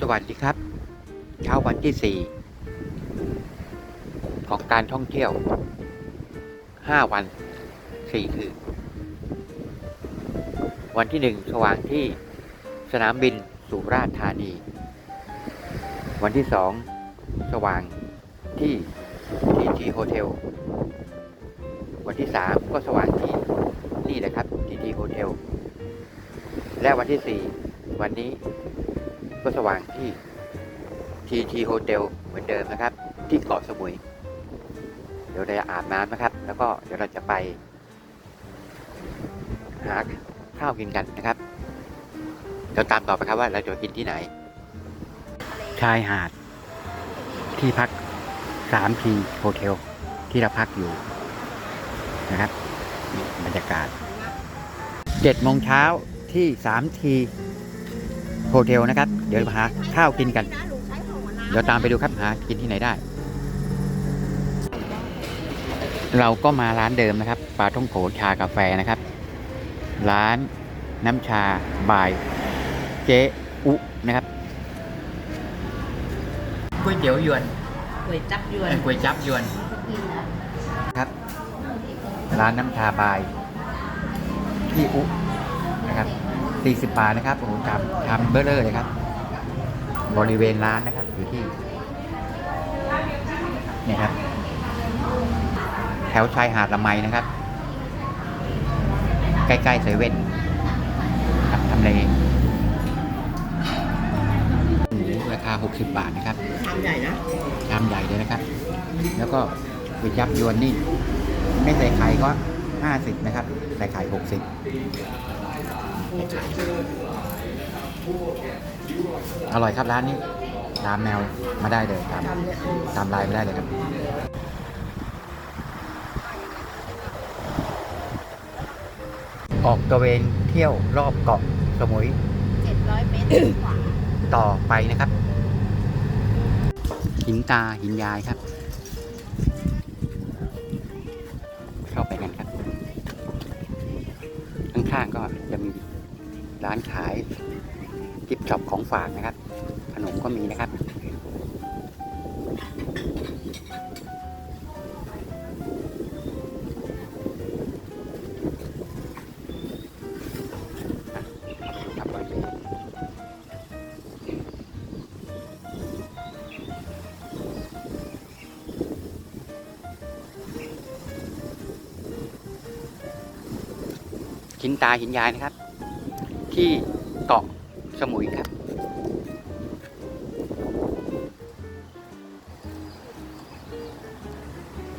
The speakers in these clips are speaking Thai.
สวัสดีครับ เช้าวันที่สี่ของการท่องเที่ยวห้าวันสี่คืน วันที่หนึ่งสว่างที่สนามบินสุราษฎร์ธานี วันที่สองสว่างที่ทีทีโฮเทล วันที่สามก็สว่างที่นี่แหละครับทีทีโฮเทล และวันที่สี่วันนี้ ก็สว่างที่ทีทีโฮเทลเหมือนเดิมนะครับ ที่เกาะสมุย เดี๋ยวเราจะอาบน้ำนะครับ แล้วก็เดี๋ยวเราจะไป หาข้าวกินกันนะครับเดี๋ยวตามต่อไปครับว่าเราจะกินที่ไหน ชายหาด ที่พักสามทีโฮเทลที่เราพักอยู่นะครับบรรยากาศเจ็ดโมงเช้าที่สามที โฮเทลนะครับ เดี๋ยวหาข้าวกินกัน เดี๋ยวตามไปดูครับหากินที่ไหนได้ เราก็มาร้านเดิมนะครับปลาท่องโขชากาแฟนะครับ ร้านน้ำชาบายเจ๊อุนะครับก๋วยเตี๋ยวยวนก๋วยจับยวนก๋วยจับยวนกินนะครับ ร้านน้ำชาบายพี่อุนะครับ 40 บาทนะครับโอ้โหทำทำเบอร์เลอร์เลยครับ บริเวณร้านนะครับ อยู่ที่เนี่ยครับ แถวชายหาดละไมนะครับ ใกล้ๆเซเว่นครับทำเลหมูราคา 60 บาทนะครับชามใหญ่นะชามใหญ่เลยนะครับ แล้วก็ก๋วยจับยวนนี่ ไม่ใส่ไข่ก็ 50 นะครับ ใส่ไข่ 60 อร่อยครับร้านนี้ตามแนวมาได้เลยตามชามเนี่ยตามไลน์มาได้เลยครับออกตระเวนเที่ยวรอบเกาะสมุยเจ็ดร้อยเมตรกว่า ต่อไปนะครับ หินตาหินยายครับ ฝากนะครับ ขนมก็มีนะครับขับริเวณหินตาหินยายนะครับ ที่เกาะสมุยครับ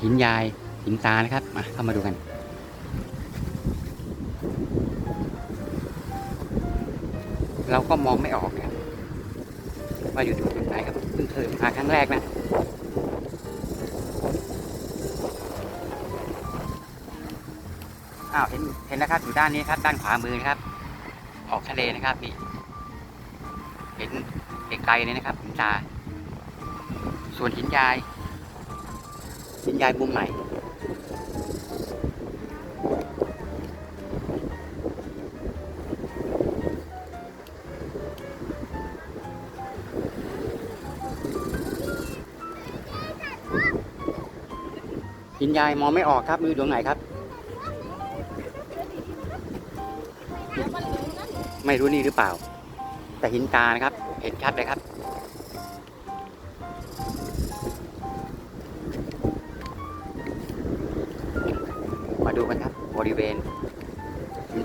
หินยายหินตานะครับมาเข้ามาดูกัน เราก็มองไม่ออกนะครับว่าอยู่ตรงจุดไหนครับเพิ่งเคยมาครั้งแรกนะอ้าวเห็นเห็นแล้วครับอยู่ด้านนี้ครับ ด้านขวามือนะครับ ออกทะเลนะครับนี่เห็นไกลๆเลยนะครับหินตา ส่วนหินยาย หินยายมุมไหนหินยายมองไม่ออกครับมือดวงไหนครับ ไม่รู้นี่หรือเปล่า แต่หินตานะครับ เห็นชัดเลยครับ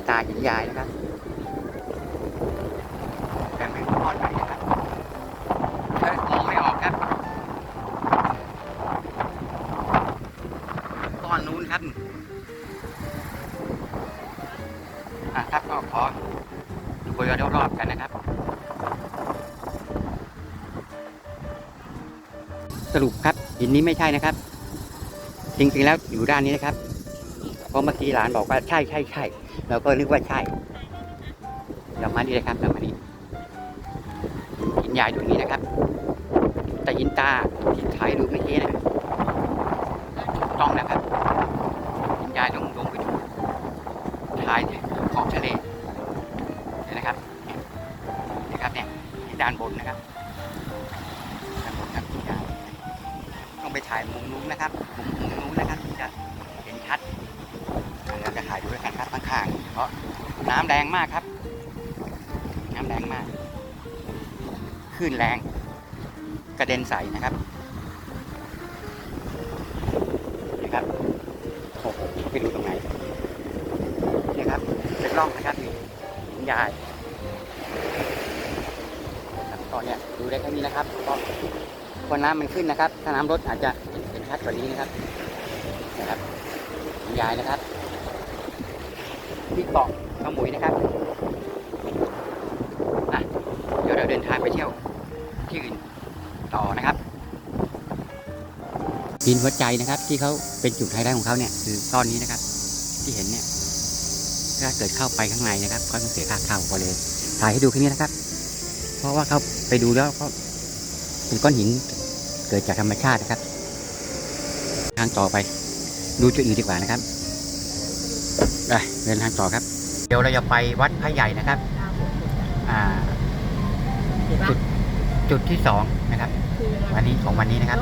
ตาหินยายนะครับแต่ไม่ปลอดภัยนะครับมองไม่ออกครับก้อนนู้นครับอะครับก็ขอดูบริเวณรอบๆกันนะครับ สรุปครับหินนี้ไม่ใช่นะครับ จริงๆแล้วอยู่ด้านนี้นะครับเพราะเมื่อกี้หลานบอกว่าใช่ใช่ใช่ เราก็นึกว่าใช่เรามานี่เลยครับเรามานี่หินใหญ่ตรงนี้นะครับ แต่หินตาที่ถ่ายรูปเมื่อกี้นะถูกต้องนะครับหินใหญ่ลงลงไปดูถ่ายขอบทะเลนะครับนี่ยนะครับเนี่ยด้านบนนะครับด้านบนครับคุณยายต้องไปถ่ายมุมนู้นนะครับมุม กันครับข้างๆเพราะน้ำแรงมากครับ น้ำแรงมากคลื่นแรง กระเด็นใสนะครับนะครับโอ้โหไปดูตรงไหนนี่ครับเป็นร่องนะครับนี่หินยายครับตอนเนี้ยดูได้แค่นี้นะครับเพราะพอน้ำมันขึ้นนะครับ ถ้าน้ำลดอาจจะเห็นชัดกว่านี้นะครับนะครับหินยายนะครับ ที่เกาะสมุยนะครับอะเดี๋ยวเราเดินทางไปเที่ยวที่อื่นต่อนะครับหินหัวใจนะครับ ที่เขาเป็นจุดไฮไลท์ของเขาเนี่ยคือก้อนนี้นะครับ ที่เห็นเนี่ยถ้าเกิดเข้าไปข้างในนะครับก็ต้องเสียค่าเข้าก็เลยถ่ายให้ดูแค่นี้นะครับ เพราะว่าเขาไปดูแล้วก็เป็นก้อนหินเกิดจากธรรมชาตินะครับ ทางต่อไปดูจุดอื่นดีกว่านะครับ ไปเดินทางต่อครับ เดี๋ยวเราจะไปวัดพระใหญ่นะครับ อ่าเห็นปะจุดจุดที่สองนะครับ วันนี้ของวันนี้นะครับ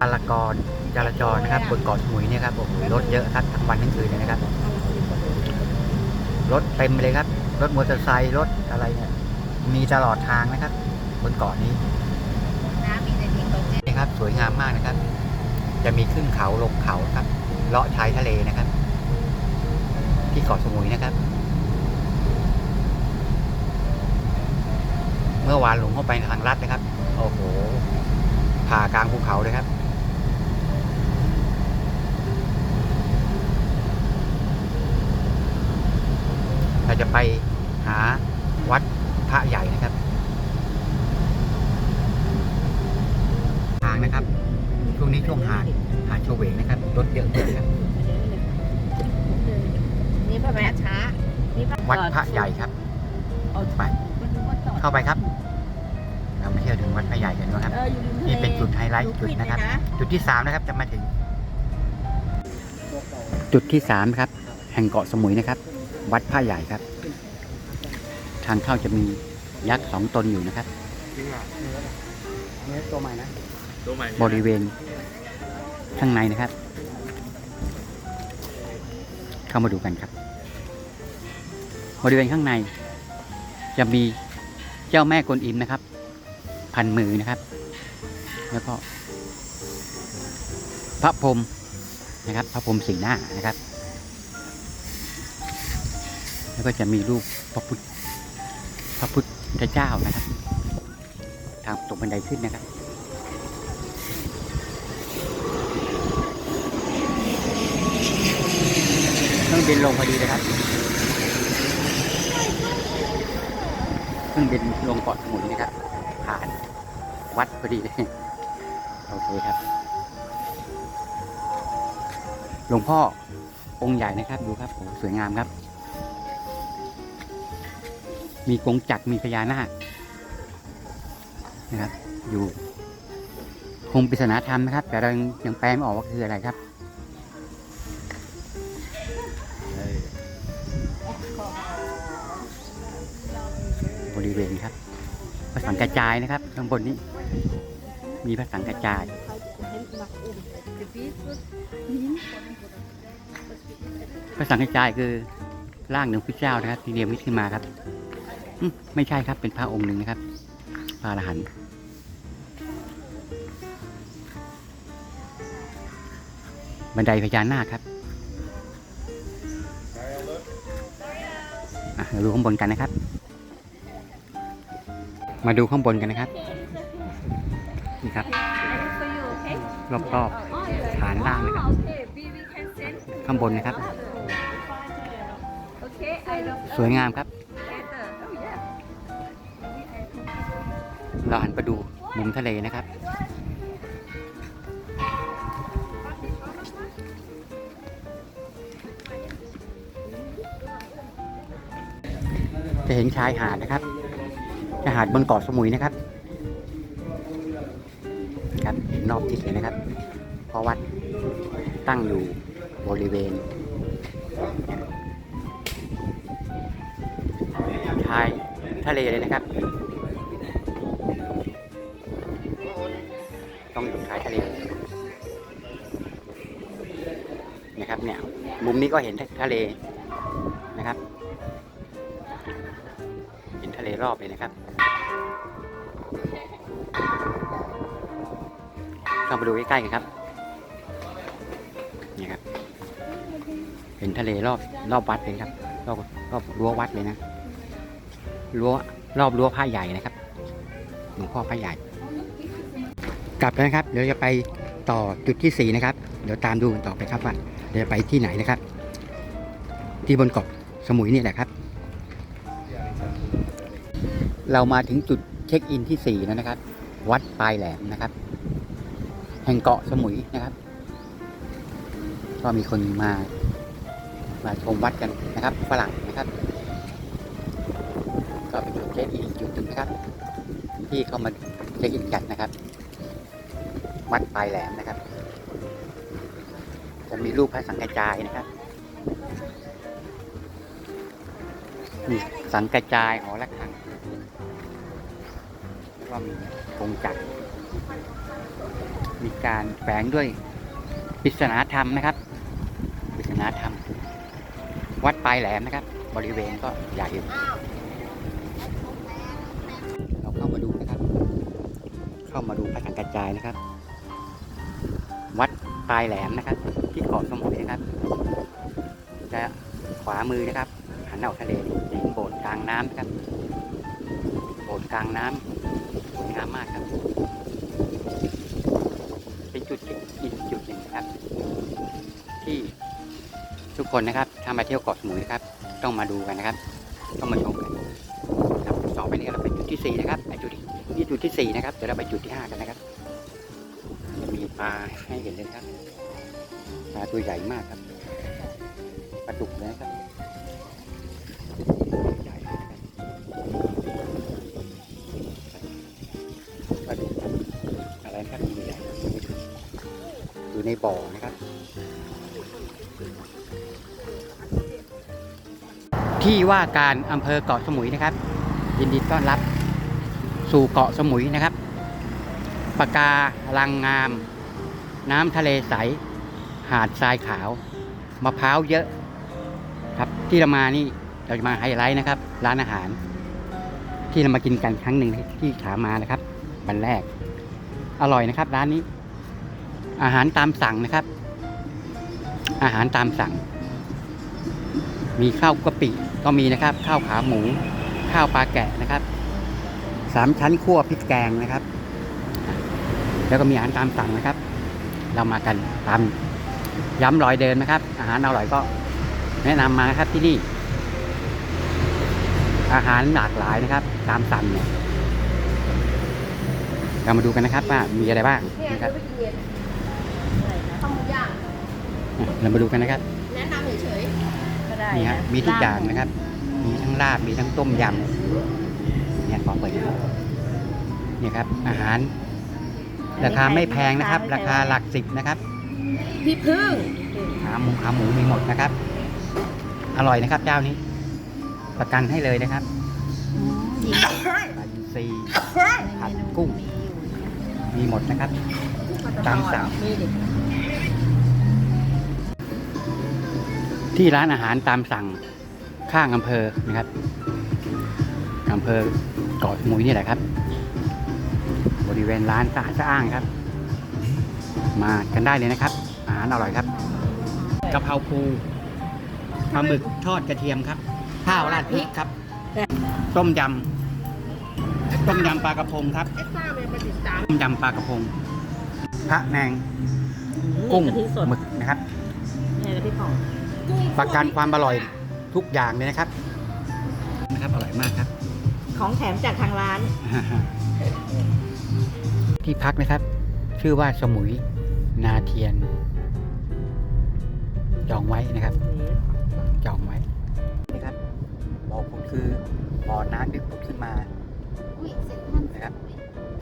จราจรจราจรนะครับบนเกาะสมุยเนี่ยครับโอ้โหรถเยอะครับทั้งวันทั้งคืนเลยนะครับ รถเต็มเลยครับ รถมอเตอร์ไซค์รถอะไรเนี่ยมีตลอดทางนะครับ บนเกาะนี้น้ำมีแต่ที่ตรงนี้นี่ครับ สวยงามมากนะครับ จะมีขึ้นเขาลงเขาครับเลาะชายทะเลนะครับ ที่เกาะสมุยนะครับ เมื่อวานหลงเข้าไปทางลัดนะครับ โอ้โห ผ่ากลางภูเขาเลยครับเราจะไปหาวัดพระใหญ่นะครับ ทางนะครับ ช่วงนี้ช่วงหาดหาดโชเวงนะครับ รถเยอะมากครับ นี่พระแม่ช้านี่พระวัดพระใหญ่ครับไปเข้าไปครับเรามาเที่ยวถึงวัดพระใหญ่กันนะครับเอออยู่ริมทะเลนี่เป็นจุดไฮไลท์ดูจุดปิเลยนะครับ จุดที่สามนะครับจะมาถึง จุดที่สามครับ แห่งเกาะสมุยนะครับ วัดพระใหญ่ครับ ทางเข้าจะมียักษ์สองตนอยู่นะครับจริงอะนี่ตัวใหม่นะตัวใหม่บริเวณข้างในนะครับ เข้ามาดูกันครับ บริเวณข้างใน จะมีเจ้าแม่กวนอิมนะครับ พันมือนะครับ แล้วก็ พระพรมนะครับ พระพรมสีหน้านะครับ แล้วก็จะมีรูปพระพุทธพระพุทธเจ้านะครับ ทางตรงบันไดขึ้นนะครับ เครื่องบินลงพอดีเลยครับเครื่องบินลงเกาะสมุยนะครับ ผ่านวัดพอดีเลยโอเคครับหลวงพ่อองค์ใหญ่นะครับดูครับโอ้สวยงามครับ มีกงจักรมีพญานาคนะครับ อยู่คงปริศนาธรรมนะครับ แต่เรายังยังแปลไม่ออกว่าคืออะไรครับบ จายนะครับข้างบนนี้ มีพระสังกระจาย พระสังกระจายคือร่างหนึ่งพระเจ้านะครับ ที่เรียมขึ้นมาครับไม่ใช่ครับเป็นพระองค์หนึ่งนะครับพระอรหันต์บันไดพญานาคครับอะเราดูข้างบนกันนะครับ มาดูข้างบนกันนะครับ นี่ครับ รอบๆฐานล่างนะครับ ข้างบนนะครับ สวยงามครับ เราหันไปดูมุมทะเลนะครับจะเห็นชายหาดนะครับ ชายหาดบนเกาะสมุยนะครับ ครับเห็นรอกที่เห็นนะครับเพราะวัดตั้งอยู่บริเวณชายทะเลเลยนะครับ ต้องอยู่ชายทะเลนะครับเนี่ยมุมนี้ก็เห็นทะเลนะครับ เห็นทะเลรอบเลยนะครับามาดูใกล้ๆกันครับ นี่ครับ เห็นทะเลรอบรอบวัดเลยครับ รอบรอบรั้ววัดเลยนะรั้วรอบรั้วผ้าใหญ่นะครับหลวงพ่อผ้าใหญ่ กลับแล้วนะครับ เดี๋ยวจะไปต่อจุดที่สี่นะครับ เดี๋ยวตามดูกันต่อไปครับว่าเดี๋ยวไปที่ไหนนะครับ ที่บนเกาะสมุยนี่แหละครับ เรามาถึงจุดเช็คอินที่สี่แล้วนะครับ วัดปลายแหลมนะครับ แห่งเกาะสมุยนะครับ ก็มีคนมามาชมวัดกันนะครับฝรั่งนะครับ ก็เป็นจุดเช็คอินอีกจุดหนึ่งนะครับ ที่เข้ามาเช็คอินกันนะครับ วัดปลายแหลมนะครับ จะมีรูปพระสังกระจายนะครับมีสังกระจายหอระฆังแล้วก็มีกงจักร มีการแฝงด้วยปริศนาธรรมนะครับปริศนาธรรม วัดปลายแหลมนะครับ บริเวณก็ใหญ่เราเข้ามาดูนะครับ เข้ามาดูพระสังกระจายนะครับ วัดปลายแหลมนะครับ ที่เกาะสมุยนะครับ จะขวามือนะครับหันออกทะเลเห็นโบสถ์กลางน้ำนะครับโบสถ์กลางน้ำสวยงามมากครับ จุดอินจุดหนึ่งครับ ที่ทุกคนนะครับถ้ามาเที่ยวเกาะสมุยนะครับ ต้องมาดูกันนะครับ ต้องมาชมกันครับต่อไปนี้เราไปจุดที่สี่นะครับไปจุดที่นี่จุดที่สี่นะครับเดี๋ยวเราไปจุดที่ห้ากันนะครับจะมีปลาให้เห็นเลยครับปลาตัวใหญ่มากครับปลาดุกเลยนะครับ บ่อนะครับ ที่ว่าการอำเภอเกาะสมุยนะครับ ยินดีต้อนรับสู่เกาะสมุยนะครับปะการังงาม น้ำทะเลใส หาดทรายขาว มะพร้าวเยอะ ครับที่เรามานี่เราจะมาไฮไลท์นะครับ ร้านอาหาร ที่เรามากินกันครั้งหนึ่งที่ขามานะครับวันแรก อร่อยนะครับ ร้านนี้ อาหารตามสั่งนะครับ อาหารตามสั่ง มีข้าวกะปิก็มีนะครับ ข้าวขาหมู ข้าวปลาแกะนะครับสามชั้นคั่วพริกแกงนะครับ แล้วก็มีอาหารตามสั่งนะครับ เรามากันตามย้ำรอยเดินนะครับ อาหารอร่อยก็แนะนำมานะครับที่นี่ อาหารหลากหลายนะครับ ตามสั่งเนี่ยเรามาดูกันนะครับว่ามีอะไรบ้างนะครับ ไปกินเย็นข้าวหมูย่าง เรามาดูกันนะครับแนะนำเฉยๆก็ได้นี่ฮะมีทุกอย่างนะครับ มีทั้งลาบมีทั้งต้มยำเนี่ยของเปิดอยู่เนี่ยครับ อาหาร ราคาไม่แพงนะครับ ราคาหลักสิบนะครับพี่พึ่งขาหมูขาหมูมีหมดนะครับ อร่อยนะครับเจ้านี้ ประกันให้เลยนะครับดีปลาอินทรีผัดกุ้ง มีหมดนะครับตามสั่งมี ที่ร้านอาหารตามสั่งข้างอำเภอนะครับอำเภอเกาะสมุยนี่แหละครับ บริเวณร้านสะอาดสะอ้างครับ มากันได้เลยนะครับ อาหารอร่อยครับกะเพราปูปลาหมึกทอดกระเทียมครับ ข้าวราดพริกครับ ต้มยำต้มยำปลากระพงครับเอ็กซ่าเป็นประดิษฐ์สามต้มยำปลากระพงพระแนงกุ้งกะทิสดหมึกนะครับ เนี่ยกะทิผ่องประกันความอร่อยทุกอย่างเลยนะครับนะครับอร่อยมากครับ ของแถมจากทางร้าน ที่พักนะครับ ชื่อว่าสมุยนาเทียน จองไว้นะครับ จองไว้นะครับบ่อผุดคือบ่อน้ำที่ผุดขึ้นมาอุ้ยเซ็นทรัลนะครับ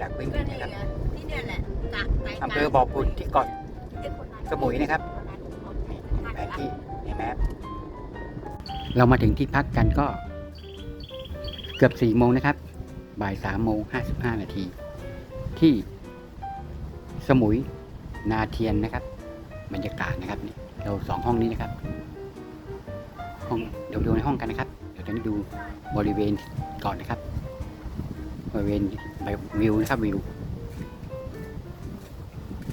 จากพื้นก็ดินนี่นะครับไงที่เนี่ยแหละกะไปอำเภอบ่อผุดที่เกาะสมุยนะครับแผนที่ใน แมเรามาถึงที่พักกันก็ เกือบสี่โมงนะครับ บ่ายสามโมงห้าสิบห้านาที ที่สมุยนาเทียนนะครับ บรรยากาศนะครับนี่เราสองห้องนี้นะครับ ห้องเดี๋ยวดูในห้องกันนะครับ เดี๋ยวจะดูบริเวณก่อนนะครับ บริเวณวิวนะครับวิว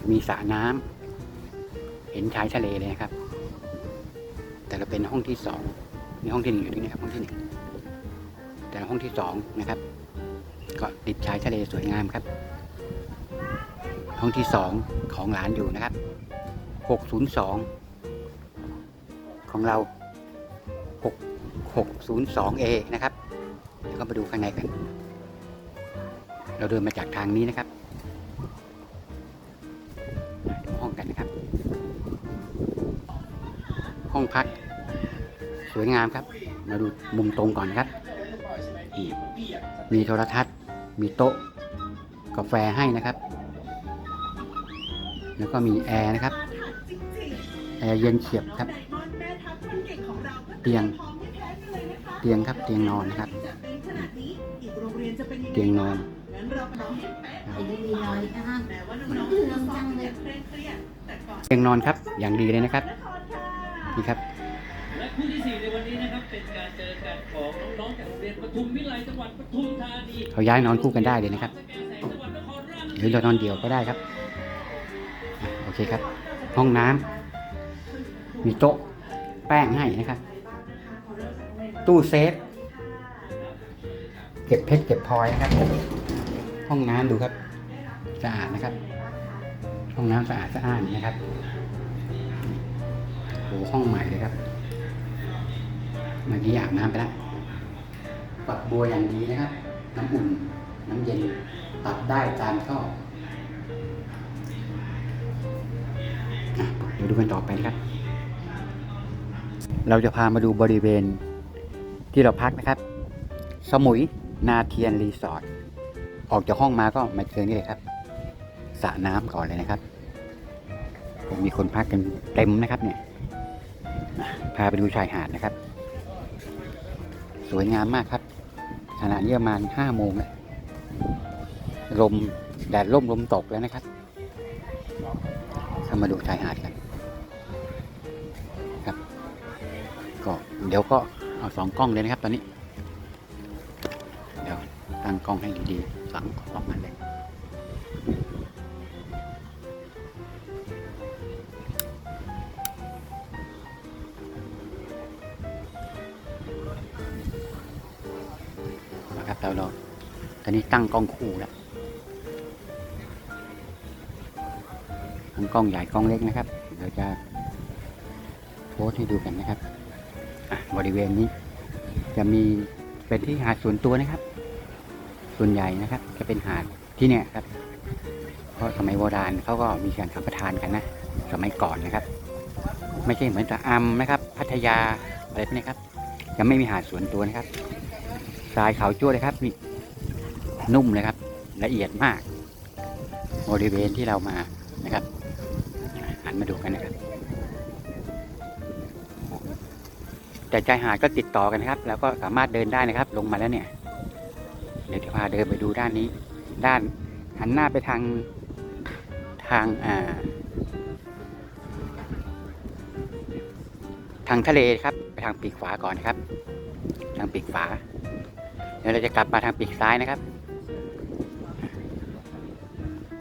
มีสระน้ำเห็นชายทะเลเลยนะครับ แต่เราเป็นห้องที่สองมีห้องที่หนึ่งอยู่นี่นะครับห้องที่หนึ่งแต่ห้องที่สองนะครับ ก็ติดชายทะเลสวยงามครับ ห้องที่สองของหลานอยู่นะครับหกศูนย์สองของเราหกหกศูนย์สองเอนะครับเดี๋ยวก็มาดูข้างในกัน เราเดินมาจากทางนี้นะครับดูห้องกันนะครับ ห้องพัก สวยงามครับ มาดูมุมตรงก่อนครับมีโทรทัศน์ มีโต๊ะ กาแฟให้นะครับ แล้วก็มีแอร์นะครับ แอร์เย็นเฉียบครับ เตียง เตียงครับ เตียงนอนนะครับ เตียงนอนเตียงนอนครับ อย่างดีเลยนะครับ นี่ครับ ในวันนี้นะครับเป็นการเจอกันของน้องๆจากโรงเรียนปทุมวิไลจังหวัดปทุมธานีเขาย้ายนอนคู่กันได้เลยนะครับสแกนแสงจังหวัดนครราชหรือเรานอนเดี่ยวก็ได้ครับอะโอเคครับ ห้องน้ำมีโต๊ะแป้งให้นะครับ ตู้เซฟ เก็บเพชรเก็บพลอยนะครับ ห้องน้ำดูครับสะอาดนะครับ ห้องน้ำสะอาดสะอ้านนะครับโอ้โหห้องใหม่เลยครับ เมื่อกี้อาบน้ำไปแล้วปักบัวอย่างดีนะครับ น้ำอุ่น น้ำเย็นปรับได้ตามชอบเดี๋ยวดูกันต่อไปนะครับ เราจะพามาดูบริเวณที่เราพักนะครับ สมุยนาเทียนรีสอร์ท ออกจากห้องมาก็มาเจอนี่เลยครับสระน้ำก่อนเลยนะครับ มีคนพักกันเต็มนะครับเนี่ยพาไปดูชายหาดนะครับ สวยงามมากครับขณะนี้ประมาณห้าโมงแล้วลมแดดร่มลมตกแล้วนะครับเข้ามาดูชายหาดกันครับ ก็เดี๋ยวก็เอาสองกล้องเลยนะครับตอนนี้ เดี๋ยวตั้งกล้องให้ดีๆสั่งสองอันเลย กล้องคู่แล้วทั้งกล้องใหญ่กล้องเล็กนะครับ เดี๋ยวจะโพสให้ดูกันนะครับบริเวณนี้จะมีเป็นที่หาดส่วนตัวนะครับ ส่วนใหญ่นะครับ จะเป็นหาดที่เนี่ยครับ เพราะสมัยโบราณเขาก็มีการสัมปทานกันนะ สมัยก่อนนะครับ ไม่ใช่เหมือนตะอำนะครับ พัทยาอะไรพวกนี้ครับยังไม่มีหาดส่วนตัวนะครับทรายขาวจั่วเลยครับนี่ นุ่มเลยครับ ละเอียดมาก บริเวณที่เรามานะครับหันมาดูกันนะครับ แต่ชายหาดก็ติดต่อกันนะครับ แล้วก็สามารถเดินได้นะครับ ลงมาแล้วเนี่ย เดี๋ยวจะพาเดินไปดูด้านนี้ ด้านหันหน้าไปทางทางอ่าทางทะเลครับ ไปทางปีกขวาก่อนนะครับ ทางปีกขวาเดี๋ยวเราจะกลับมาทางปีกซ้ายนะครับ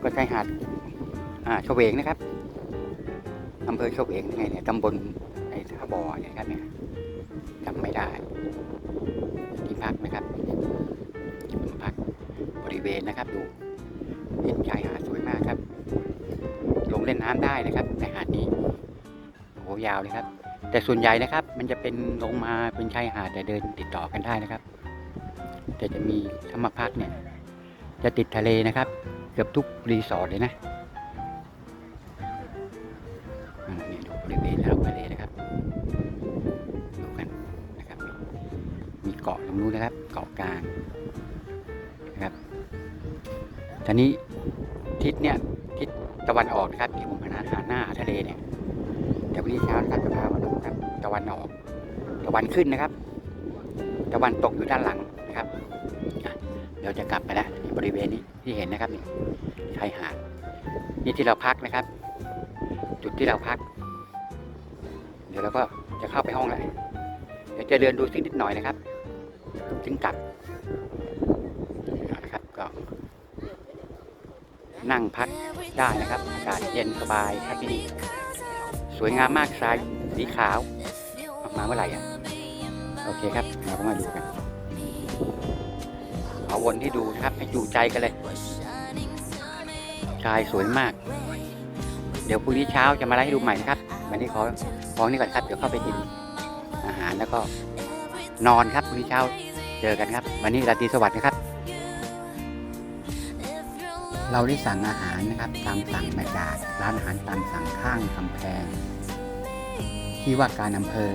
ก็ชายหาดอ่าเฉวงนะครับอำเภอเฉวงไงเนี่ยตำบลไอ้ท่าบ่อเนี่ยครับเนี่ยจำไม่ได้ที่พักนะครับที่พักบริเวณนะครับ ดูเห็นชายหาดสวยมากครับ ลงเล่นน้ำได้นะครับในหาดนี้โอ้โหยาวเลยครับ แต่ส่วนใหญ่นะครับ มันจะเป็นลงมาเป็นชายหาดแต่เดินติดต่อกันได้นะครับ แต่จะมีธรรมพักเนี่ย จะติดทะเลนะครับ เกือบทุกรีสอร์ทเลยนะอ่านี่ดูบริเวณรอบทะเลนะครับดูกันนะครับ มีเกาะตรงนู้นนะครับ เกาะกลางนะครับตอนนี้ทิศเนี่ยทิศตะวันออกนะครับที่ผมหันหน้าหาหน้าทะเลเนี่ยเดี๋ยววันนี้เช้านะครับจะพามาดูครับตะวันออก ตะวันขึ้นนะครับ ตะวันตกอยู่ด้านหลังนะครับ เดี๋ยวจะกลับไปแล้วนี่บริเวณนี้ ที่เห็นนะครับนี่ชายหาดนี่ที่เราพักนะครับ จุดที่เราพัก เดี๋ยวเราก็จะเข้าไปห้องแล้วเดี๋ยวจะเดินดูสักนิดหน่อยนะครับถึงกลับเอาละครับก็นั่งพักได้นะครับอากาศเย็นสบายครับที่นี่สวยงามมากทรายสีขาวออกมาเมื่อไหร่อะโอเคครับเราก็มาดูกันเอาวนให้ดูครับให้จูใจกันเลย ทรายสวยมาก เดี๋ยวพรุ่งนี้เช้าจะมาไล่ให้ดูใหม่นะครับ วันนี้ขอฟ้องนี่ก่อนครับ เดี๋ยวเข้าไปกินอาหารแล้วก็นอนครับพรุ่งนี้เช้าเจอกันครับ วันนี้ราตรีสวัสดิ์นะครับ เราได้สั่งอาหารนะครับตามสั่งมาจากร้านอาหารตามสั่งข้างกำแพง ที่ว่าการอำเภอ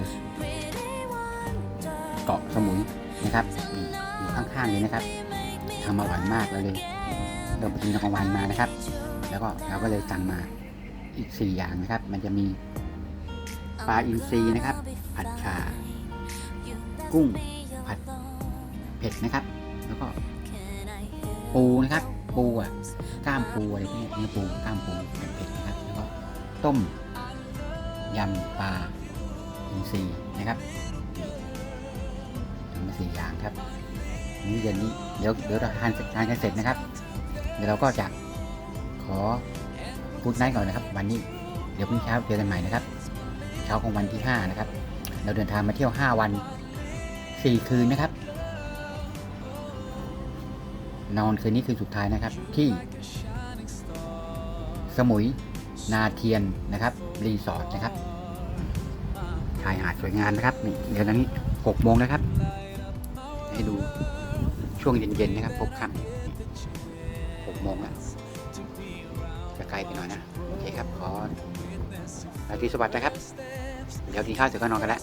เกาะสมุยนะครับอยู่ข้างๆเลยนะครับทำอร่อยมากเลย เราไปกินกลางวันมานะครับ แล้วก็เราก็เลยสั่งมาอีก 4 อย่างนะครับ มันจะมีปลาอินทรีนะครับ ผัดชากุ้งผัดเผ็ดนะครับ แล้วก็ปูนะครับ ปูอะก้ามปูอะไรพวกนี้เนื้อปูก้ามปูเผ็ดๆนะครับแล้วก็ต้มยำปลาอินทรีนะครับทำมาสี่อย่างครับมื้อเย็นนี้เดี๋ยวเดี๋ยวเราทานทานกันเสร็จนะครับ ดี๋ยวเราก็จะขอพูดไนท์ก่อนนะครับ วันนี้เดี๋ยวพรุ่งนี้เช้าเจอกันใหม่นะครับ เช้าของวันที่ 5 นะครับ เราเดินทางมาเที่ยว 5 วัน 4 คืนนะครับ นอนคืนนี้คืนสุดท้ายนะครับ ที่ สมุยนาเทียนนะครับรีสอร์ทนะครับชายหาดสวยงามนะครับนี่เดี๋ยวนี้หกโมงนะครับ ให้ดูช่วงเย็นๆนะครับพบค่ำ โมงอะจะไกลไปหน่อยนะ โอเคครับ ขอราตรีสวัสดิ์นะครับ เดี๋ยวกินข้าวเสร็จก็นอนกันแล้ว